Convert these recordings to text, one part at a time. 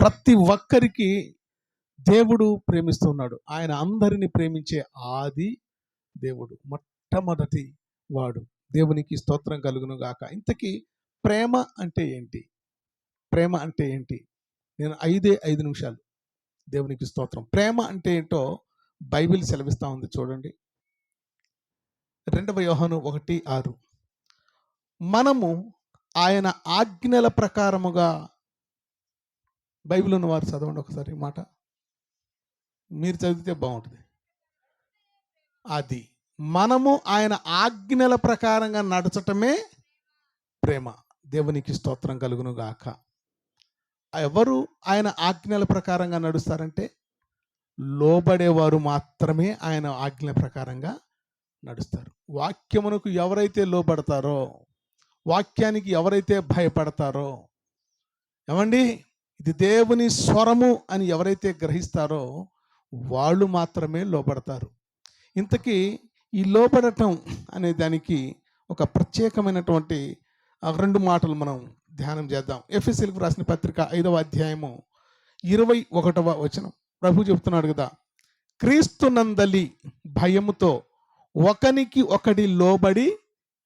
ప్రతి ఒక్కరికి దేవుడు ప్రేమిస్తున్నాడు. ఆయన అందరిని ప్రేమించే ఆది దేవుడు మొట్టమొదటి వాడు. దేవునికి స్తోత్రం కలుగును గాక. ఇంతకీ ప్రేమ అంటే ఏంటి? ప్రేమ అంటే ఏంటి? నేను ఐదే ఐదు నిమిషాలు దేవునికి స్తోత్రం. ప్రేమ అంటే ఏంటో బైబిల్ సెలవిస్తూ ఉంది చూడండి. రెండవ యోహను ఒకటి ఆరు. మనము ఆయన ఆజ్ఞల ప్రకారముగా బైబిల్ ఉన్న వారు చదవండి ఒకసారి మాట. మీరు చదివితే బాగుంటుంది. అది మనము ఆయన ఆజ్ఞల ప్రకారంగా నడచటమే ప్రేమ. దేవునికి స్తోత్రం కలుగును గాక. ఎవరు ఆయన ఆజ్ఞల ప్రకారంగా నడుస్తారంటే లోబడేవారు మాత్రమే ఆయన ఆజ్ఞల ప్రకారంగా నడుస్తారు. వాక్యమునకు ఎవరైతే లోబడతారో వాక్యానికి ఎవరైతే భయపడతారో ఏమండి? ఇది దేవుని స్వరము అని ఎవరైతే గ్రహిస్తారో వాళ్ళు మాత్రమే లోబడతారు. ఇంతకీ ఈ లోబడటం అనే దానికి ఒక ప్రత్యేకమైనటువంటి రెండు మాటలు మనం ధ్యానం చేద్దాం. ఎఫ్ఎస్ఎల్కి రాసిన పత్రిక ఐదవ అధ్యాయము ఇరవై ఒకటవ వచనం. ప్రభు చెప్తున్నాడు కదా క్రీస్తునందలి భయముతో ఒకనికి ఒకటి లోబడి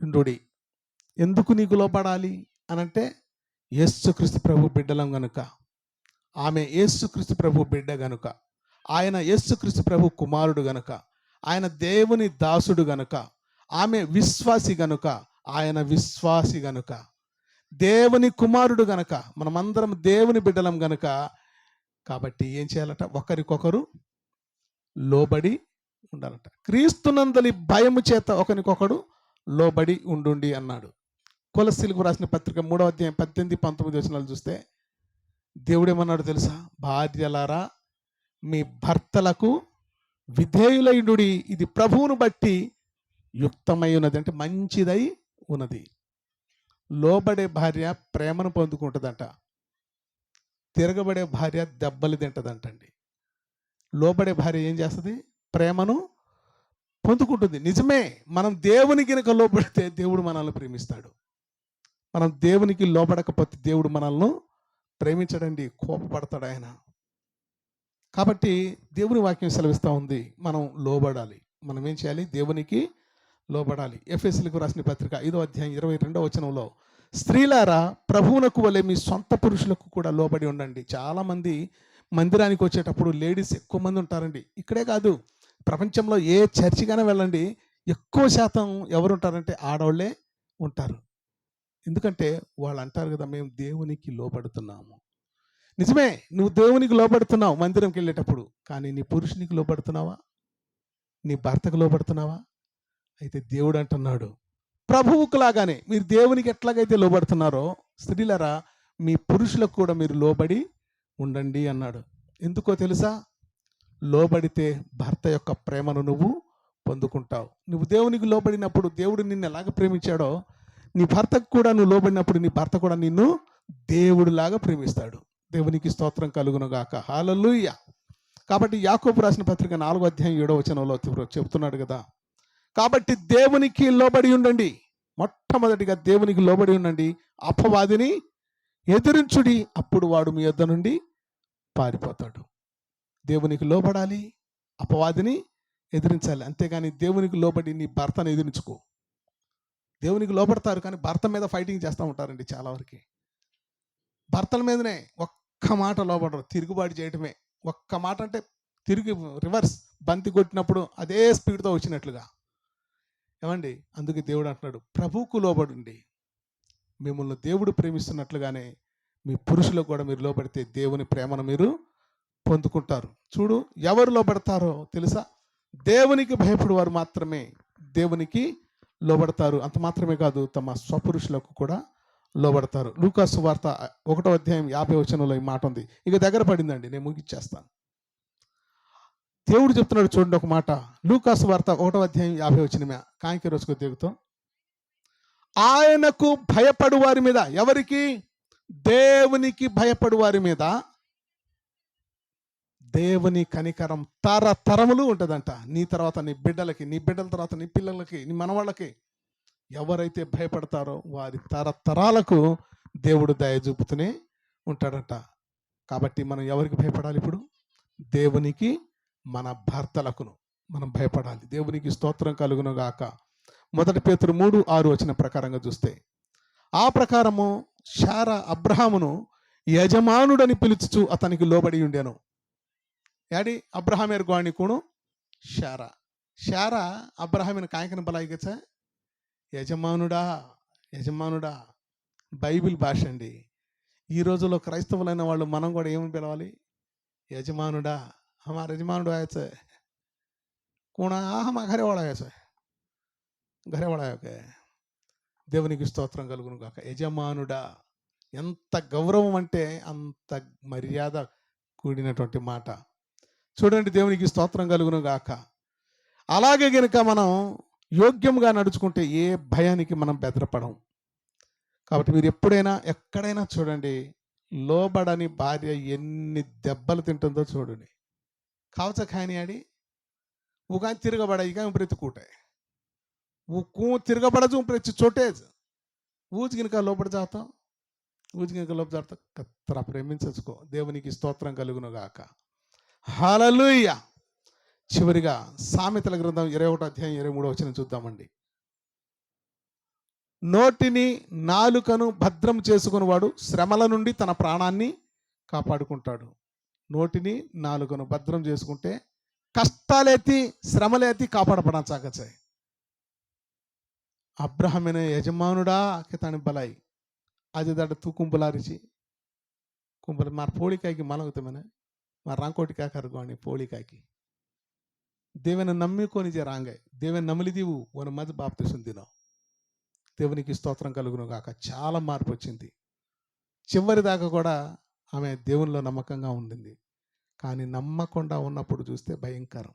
ఉండుడి. ఎందుకు నీకు లోపడాలి అనంటే యేసుక్రీస్తు ప్రభు బిడ్డలం గనుక. ఆమె యేసుక్రీస్తు ప్రభు బిడ్డ గనుక ఆయన యేసుక్రీస్తు ప్రభు కుమారుడు గనుక ఆయన దేవుని దాసుడు గనుక ఆమె విశ్వాసి గనుక ఆయన విశ్వాసి గనుక దేవుని కుమారుడు గనుక మనమందరం దేవుని బిడ్డలం గనుక కాబట్టి ఏం చేయాలట? ఒకరికొకరు లోబడి ఉండాలట. క్రీస్తునందలి భయము చేత ఒకరికొకడు లోబడి ఉండుండి అన్నాడు. కొలసిలకు రాసిన పత్రిక మూడవ అధ్యాయం పద్దెనిమిది పంతొమ్మిది వచనాలు చూస్తే దేవుడేమన్నాడు తెలుసా? భార్యలారా మీ భర్తలకు విధేయులైండు ఇది ప్రభువును బట్టి యుక్తమై ఉన్నది అంటే మంచిదై ఉన్నది. లోబడే భార్య ప్రేమను పొందుకుంటుందంట. తిరగబడే భార్య దెబ్బలు తింటదంటండి. లోబడే భార్య ఏం చేస్తుంది? ప్రేమను పొందుకుంటుంది. నిజమే మనం దేవునికి కనుక లోపడితే దేవుడు మనల్ని ప్రేమిస్తాడు. మనం దేవునికి లోపడకపోతే దేవుడు మనల్ని ప్రేమించడండి కోపపడతాడు ఆయన. కాబట్టి దేవుని వాక్యం సెలవిస్తూ ఉంది. మనం లోబడాలి. మనం ఏం చేయాలి? దేవునికి లోబడాలి. ఎఫ్ఎస్లకు రాసిన పత్రిక ఐదో అధ్యాయం ఇరవై రెండో వచనంలో స్త్రీలారా ప్రభువునకు వలె మీ సొంత పురుషులకు కూడా లోబడి ఉండండి. చాలామంది మందిరానికి వచ్చేటప్పుడు లేడీస్ ఎక్కువ మంది ఉంటారండి. ఇక్కడే కాదు ప్రపంచంలో ఏ చర్చికైనా వెళ్ళండి. ఎక్కువ శాతం ఎవరు ఉంటారంటే ఆడవాళ్ళే ఉంటారు. ఎందుకంటే వాళ్ళు అంటారు కదా మేము దేవునికి లోపడుతున్నాము నిజమే నువ్వు దేవునికి లోపడుతున్నావు మందిరంకి వెళ్ళేటప్పుడు కానీ నీ పురుషునికి లోపడుతున్నావా నీ భర్తకు లోపడుతున్నావా అయితే దేవుడు అంటున్నాడు ప్రభువుకు లాగానే మీరు దేవునికి ఎట్లాగైతే లోబడుతున్నారో స్త్రీలరా మీ పురుషులకు కూడా మీరు లోబడి ఉండండి అన్నాడు. ఎందుకో తెలుసా? లోబడితే భర్త యొక్క ప్రేమను నువ్వు పొందుకుంటావు. నువ్వు దేవునికి లోబడినప్పుడు దేవుడు నిన్ను ఎలాగ ప్రేమించాడో నీ భర్తకు కూడా నువ్వు లోబడినప్పుడు నీ భర్త కూడా నిన్ను దేవుడిలాగా ప్రేమిస్తాడు. దేవునికి స్తోత్రం కలుగునుగాక. హాలలుయ్య కాబట్టి యాకోబు రాసిన పత్రిక నాలుగో అధ్యాయం ఏడో వచనంలో చెప్తున్నాడు కదా. కాబట్టి దేవునికి లోబడి ఉండండి. మొట్టమొదటిగా దేవునికి లోబడి ఉండండి. అపవాదిని ఎదిరించుడి. అప్పుడు వాడు మీ యొద్ద నుండి పారిపోతాడు. దేవునికి లోబడాలి. అపవాదిని ఎదిరించాలి. అంతేగాని దేవునికి లోబడి నీ భర్తను ఎదిరించుకో. దేవునికి లోపడతారు కానీ భర్త మీద ఫైటింగ్ చేస్తూ ఉంటారండి చాలా వరకు. భర్తల మీదనే ఒక్క మాట లోపడరు తిరుగుబాటు చేయటమే. ఒక్క మాట అంటే తిరిగి రివర్స్ బంతి కొట్టినప్పుడు అదే స్పీడ్తో వచ్చినట్లుగా. ఏమండి? అందుకే దేవుడు అంటున్నాడు ప్రభువుకు లోబడండి. మిమ్మల్ని దేవుడు ప్రేమిస్తున్నట్లుగానే మీ పురుషులకు కూడా మీరు లోపడితే దేవుని ప్రేమను మీరు పొందుకుంటారు. చూడు ఎవరు లోపడతారో తెలుసా? దేవునికి భయపడేవారు మాత్రమే. దేవునికి లోబడతారు. అంత మాత్రమే కాదు తమ స్వపురుషులకు కూడా లోబడతారు. లూకాసు వార్త ఒకటో అధ్యాయం యాభై వచనంలో ఈ మాట ఉంది. ఇక దగ్గర పడిందండి నేను ముగిచ్చేస్తాను దేవుడు చెప్తున్నాడు చూడండి ఒక మాట. లూకాసు వార్త ఒకటో అధ్యాయం యాభై వచ్చిన కాంకి రోజుకు దేవుతో ఆయనకు భయపడు వారి మీద ఎవరికి? దేవునికి భయపడు వారి మీద దేవుని కనికరం తరతరములు ఉంటుందంట. నీ తర్వాత నీ బిడ్డలకి నీ బిడ్డల తర్వాత నీ పిల్లలకి నీ మనవాళ్ళకి ఎవరైతే భయపడతారో వారి తరతరాలకు దేవుడు దయ చూపుతూనే ఉంటాడట. కాబట్టి మనం ఎవరికి భయపడాలి ఇప్పుడు? దేవునికి మన భర్తలకును మనం భయపడాలి. దేవునికి స్తోత్రం కలుగును గాక. మొదటి పేతురు మూడు ఆరు వచ్చిన ప్రకారంగా చూస్తే ఆ ప్రకారము శారా అబ్రహామును యజమానుడని పిలుచుచు అతనికి లోబడి ఉండేను. యాడి అబ్రహాం ఎరుగాణి కూణు శారా శారా అబ్రహామిನ కాయకన బలాయిగచ్చ యజమానుడా యజమానుడా బైబిల్ భాష అండి ఈ రోజుల్లో క్రైస్తవులైన వాళ్ళు మనం కూడా ఏమని పిలవాలి యజమానుడా హమార యజమానుడు ఆయచ కూణ హమా ఘరే వాడ ఆయచ ఘరే వాడ దేవునికి స్తోత్రం కలుగును కాక యజమానుడా ఎంత గౌరవం అంటే అంత మర్యాద కూడినటువంటి మాట చూడండి దేవునికి స్తోత్రం కలుగును గాక. అలాగే గనుక మనం యోగ్యంగా నడుచుకుంటే ఏ భయానికి మనం బెదరపడం. కాబట్టి మీరు ఎప్పుడైనా ఎక్కడైనా చూడండి లోబడని భార్య ఎన్ని దెబ్బలు తింటుందో చూడండి. కావచ్చ ఖాని ఆడి? ఉగా తిరగబడ ఇక ప్రతి కూటే ఉక్కు తిరగబడదు ప్రతి చోటే. ఊజ్ గినక లోపడి జాతాం ఊజు గినక లోపడి జాతం ప్రేమించచ్చుకో. దేవునికి స్తోత్రం కలుగును గాక. హలలుయ్య చివరిగా సామెతల గ్రంథం ఇరవై ఒకటో అధ్యాయం ఇరవై మూడో వచ్చిన చూద్దామండి. నోటిని నాలుకను భద్రం చేసుకునివాడు శ్రమల నుండి తన ప్రాణాన్ని కాపాడుకుంటాడు. నోటిని నాలుకను భద్రం చేసుకుంటే కష్టాలేతి శ్రమలేతి కాపాడపడం సాగచాయి అబ్రహమైన యజమానుడా కితాని బలాయి. అది దాడు తూ కుంపులారిచి కుంపులు మన పోడికాయకి మలగుతామనే ರಾಂಕೋಟಿ ಕರ್ಕೊಂಡು ಪೋಳಿಕಾಕಿ ದೇವನ ನಮ್ಮಿಕೊನಿಜೆ ರಾಂಗಾಯ್ ದೇವನ ನಮಿಲಿದೀವು ಒನ మధ్య బాప్తిసం దినం దేవునికి స్తోత్రం కలుగును గాక. చాలా మార్పు వచ్చింది. చివరి దాకా కూడా ఆమె దేవునిలో నమ్మకంగా ఉండింది. కానీ నమ్మకుండా ఉన్నప్పుడు చూస్తే భయంకరం.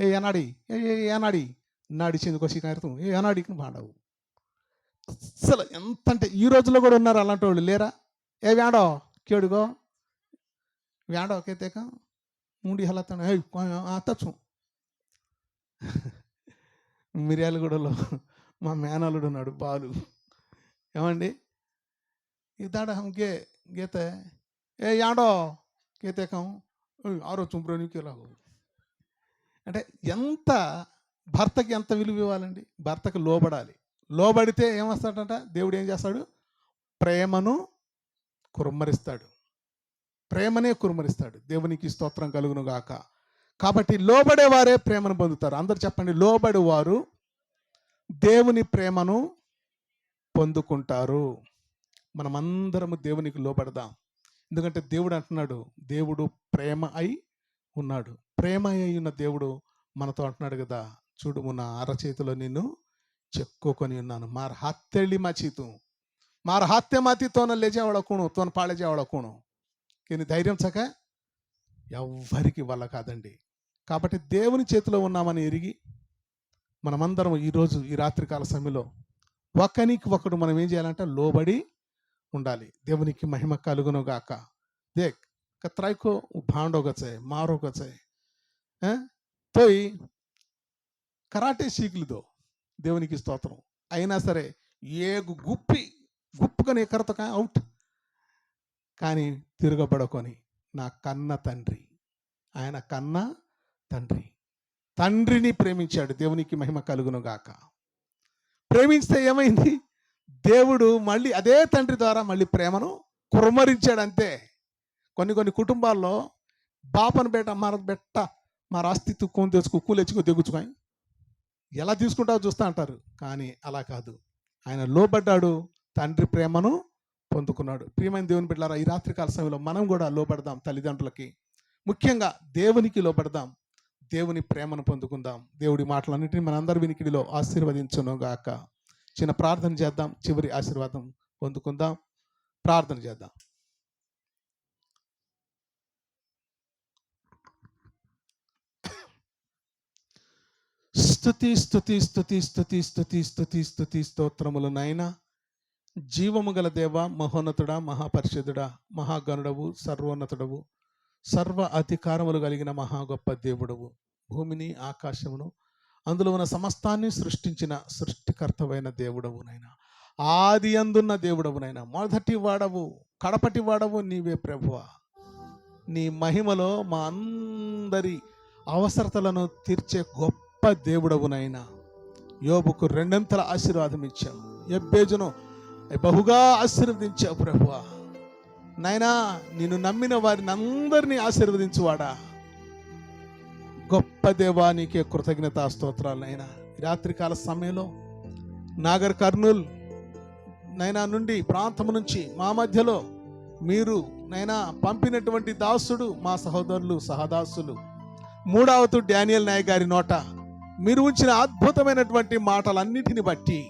ఏ ఏనాడి? ఏ ఏనాడి? నాడి కొసి కార్యతం ఏ ఏనాడికి మాడవు. అసలు ఎంత అంటే ఈ రోజుల్లో కూడా ఉన్నారు అలాంటి వాళ్ళు లేరా? ఏ వేడో కేడుగో? వ్యాడో కేతేక ముండి హలతాను ఏ తచ్చు మిర్యాలగూడలో మా మేనలుడు ఉన్నాడు బాలు. ఏమండి? ఇతాడ హంకే గీత? ఏ యాడో? కేతేకం ఆరో చుంపురోనికి ఎలాగో అంటే ఎంత భర్తకి ఎంత విలువ ఇవ్వాలండి? భర్తకి లోబడాలి. లోబడితే ఏమొస్తాడంట దేవుడు ఏం చేస్తాడు? ప్రేమను కురుమ్మరిస్తాడు. ప్రేమనే కురుమరిస్తాడు. దేవునికి స్తోత్రం కలుగును గాక. కాబట్టి లోబడేవారే ప్రేమను పొందుతారు. అందరు చెప్పండి లోబడేవారు దేవుని ప్రేమను పొందుకుంటారు. మనమందరము దేవునికి లోబడదాం. ఎందుకంటే దేవుడు అంటున్నాడు దేవుడు ప్రేమ అయి ఉన్నాడు. ప్రేమ అయి ఉన్న దేవుడు మనతో అంటున్నాడు కదా చూడు నా అరచేతిలో నిన్ను చెక్కుకొని ఉన్నాను. మార హత్తెళ్ళి మచీతు మార హత్య మాతి తోన లేచేవాడకును తోన పాడేచేవాడ కానీ ధైర్యం చక ఎవ్వరికి వల్ల కాదండి కాబట్టి దేవుని చేతిలో ఉన్నామని ఎరిగి మనమందరం ఈరోజు ఈ రాత్రికాల సమయంలో ఒకనికి ఒకడు మనం ఏం చేయాలంటే లోబడి ఉండాలి. దేవునికి మహిమ కలుగును గాక దేక్ కత్రాయికో భాండో గచ్చాయి మారో కరాటే శీకులుదో దేవునికి స్తోత్రం. అయినా సరే ఏ గుప్పి గుప్పుకొని ఎక్కరతో అవుట్. కానీ తిరగబడుకొని నా కన్న తండ్రి ఆయన కన్న తండ్రి. తండ్రిని ప్రేమించాడు దేవునికి మహిమ కలుగును గాక. ప్రేమించితే ఏమైంది? దేవుడు మళ్ళీ అదే తండ్రి ద్వారా మళ్ళీ ప్రేమను కురమరించాడు అంతే కొన్ని కొన్ని కుటుంబాల్లో బాపను బేట మన బెట్ట మా రాస్తి తుక్కుని తెచ్చుకో కూలెచ్చుకో దిగుచుకొని ఎలా తీసుకుంటావో చూస్తా అంటారు. కానీ అలా కాదు. ఆయన లోబడ్డాడు తండ్రి ప్రేమను పొందుకున్నాడు. ప్రియమైన దేవుని బిడ్డారా ఈ రాత్రికాల సమయంలో మనం కూడా లోబడదాం తల్లిదండ్రులకి. ముఖ్యంగా దేవునికి లోబడదాం. దేవుని ప్రేమను పొందుకుందాం. దేవుడి మాటలన్నింటినీ మనందరి వినికిడిలో ఆశీర్వదించునుగాక చిన్న ప్రార్థన చేద్దాం చివరి ఆశీర్వాదం పొందుకుందాం. ప్రార్థన చేద్దాం. స్థుతి స్థుతి స్థుతి స్థుతి స్థుతి స్థుతి స్థుతి స్తోత్రములు నాయన. జీవము గల దేవ మహోన్నతుడా మహాపరిషుదుడా మహాగణుడవు సర్వోన్నతుడవు సర్వ అధికారములు కలిగిన మహా గొప్ప దేవుడవు. భూమిని ఆకాశమును అందులో ఉన్న సమస్తాన్ని సృష్టించిన సృష్టికర్తవైన దేవుడవు నైనా ఆది అందున్న దేవుడవు నైనా మొదటి వాడవు కడపటి వాడవు నీవే ప్రభువ. నీ మహిమలో మా అందరి అవసరతలను తీర్చే గొప్ప దేవుడవునైనా యోబుకు రెండంతల ఆశీర్వాదం ఇచ్చావు. ఎబ్బేజును బహుగా ఆశీర్వదించావు ప్రభువా. నాయనా నిన్ను నమ్మిన వారిని అందరినీ ఆశీర్వదించువాడా. గొప్ప దేవానికే కృతజ్ఞత కృతజ్ఞతా స్తోత్రాలు నైనా రాత్రికాల సమయంలో నాగర్ కర్నూల్ నైనా నుండి ప్రాంతం నుంచి మా మధ్యలో మీరు నైనా పంపినటువంటి దాసుడు మా సహోదరులు సహదాసులు మూడవతు డానియల్ నాయ్ గారి నోట మీరు ఉంచిన అద్భుతమైనటువంటి మాటలన్నిటిని బట్టి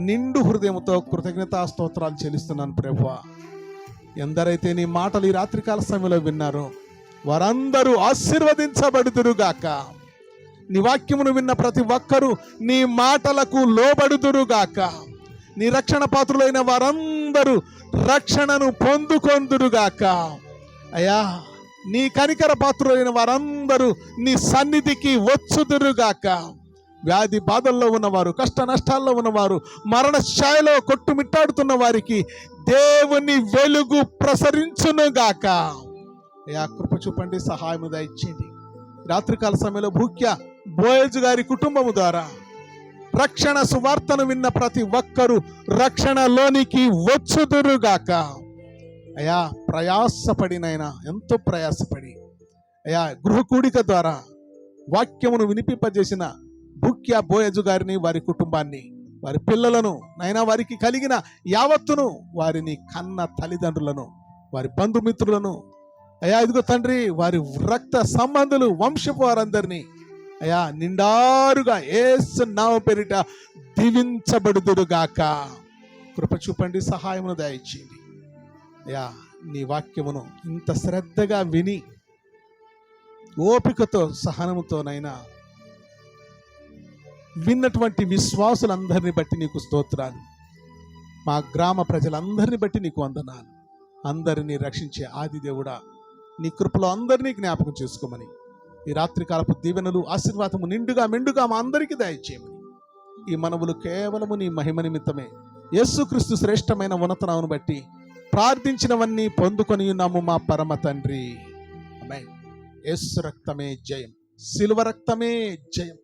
నిండు హృదయంతో కృతజ్ఞతా స్తోత్రాలు చెల్లిస్తున్నాను ప్రభు ఎందరైతే నీ మాటలు ఈ రాత్రికాల సమయంలో విన్నారో వారందరూ ఆశీర్వదించబడుదురుగాక నీ వాక్యమును విన్న ప్రతి ఒక్కరూ నీ మాటలకు లోబడుదురుగాక నీ రక్షణ పాత్రులైన వారందరూ రక్షణను పొందుకొందురుగాక అయ్యా నీ కనికర పాత్రులైన వారందరూ నీ సన్నిధికి వచ్చుదురుగాక వ్యాధి బాధల్లో ఉన్నవారు కష్ట నష్టాల్లో ఉన్నవారు మరణ కొట్టుమిట్టాడుతున్న వారికి దేవుని వెలుగు ప్రసరించునుగాక అయ్యా కృప చూపండి సహాయము దయచేయండి. రాత్రికాల సమయంలో భూక్య బోయజు గారి కుటుంబము ద్వారా రక్షణ సువార్తను విన్న ప్రతి ఒక్కరూ రక్షణలోనికి వచ్చుదురుగాక అయా ప్రయాసపడినైనా ఎంతో ప్రయాసపడి. అయా గృహ కూడిక ద్వారా వాక్యమును వినిపింపజేసిన ముఖ్య బోయజు గారిని వారి కుటుంబాన్ని వారి పిల్లలను నైనా వారికి కలిగిన యావత్తును వారిని కన్న తల్లిదండ్రులను వారి బంధుమిత్రులను అయా ఇదిగో తండ్రి వారి రక్త సంబంధులు వంశపు వారందరినీ అయా నిండారుగా ఏసు నామ పేరిట దీవించబడుదురుగాక కృప చూపండి సహాయమును దయచేయండి. అయా నీ వాక్యమును ఇంత శ్రద్ధగా విని ఓపికతో సహనముతోనైనా విన్నటువంటి విశ్వాసులందరిని బట్టి నీకు స్తోత్రాలు. మా గ్రామ ప్రజలందరిని బట్టి నీకు వందనాలు. అందరినీ రక్షించే ఆది దేవుడా నీ కృపలో అందరినీ జ్ఞాపకం చేసుకోమని. ఈ రాత్రికాలపు దీవెనలు ఆశీర్వాదము నిండుగా మెండుగా మా అందరికీ దయచేయమని. ఈ మనవులు కేవలము నీ మహిమ నిమిత్తమే. యేసుక్రీస్తు శ్రేష్టమైన ఉన్నతనామను బట్టి ప్రార్థించినవన్నీ పొందుకొని ఉన్నాము మా పరమ తండ్రి. యేసు రక్తమే జయం. సిల్వ రక్తమే జయం.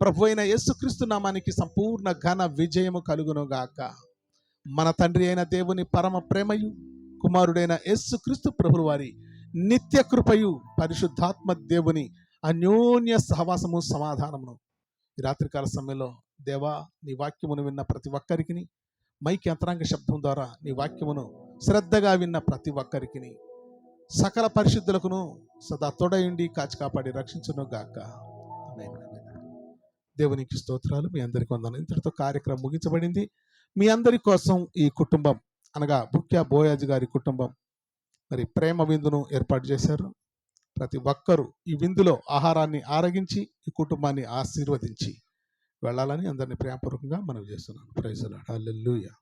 ప్రభు అయిన యేసుక్రీస్తు నామానికి సంపూర్ణ ఘన విజయము కలుగును గాక. మన తండ్రి అయిన దేవుని పరమ ప్రేమయు కుమారుడైన యేసుక్రీస్తు ప్రభుల వారి నిత్య కృపయు పరిశుద్ధాత్మ దేవుని అన్యోన్య సహవాసము సమాధానమును ఈ రాత్రికాల సమయంలో దేవా నీ వాక్యమును విన్న ప్రతి ఒక్కరికి మైక్ యంత్రాంగ శబ్దం ద్వారా నీ వాక్యమును శ్రద్ధగా విన్న ప్రతి ఒక్కరికి సకల పరిశుద్ధులకును సదా తొడయుండి కాచి కాపాడి రక్షించును గాక. దేవునికి స్తోత్రాలు. మీ అందరికీ వందనం ఇంతటితో కార్యక్రమం ముగించబడింది. మీ అందరి కోసం ఈ కుటుంబం అనగా బుక్యా బోయాజ్ గారి కుటుంబం మరి ప్రేమ విందును ఏర్పాటు చేశారు. ప్రతి ఒక్కరూ ఈ విందులో ఆహారాన్ని ఆరగించి ఈ కుటుంబాన్ని ఆశీర్వదించి వెళ్ళాలని అందరినీ ప్రేమపూర్వకంగా మనం చేస్తున్నాను. Praise alleluia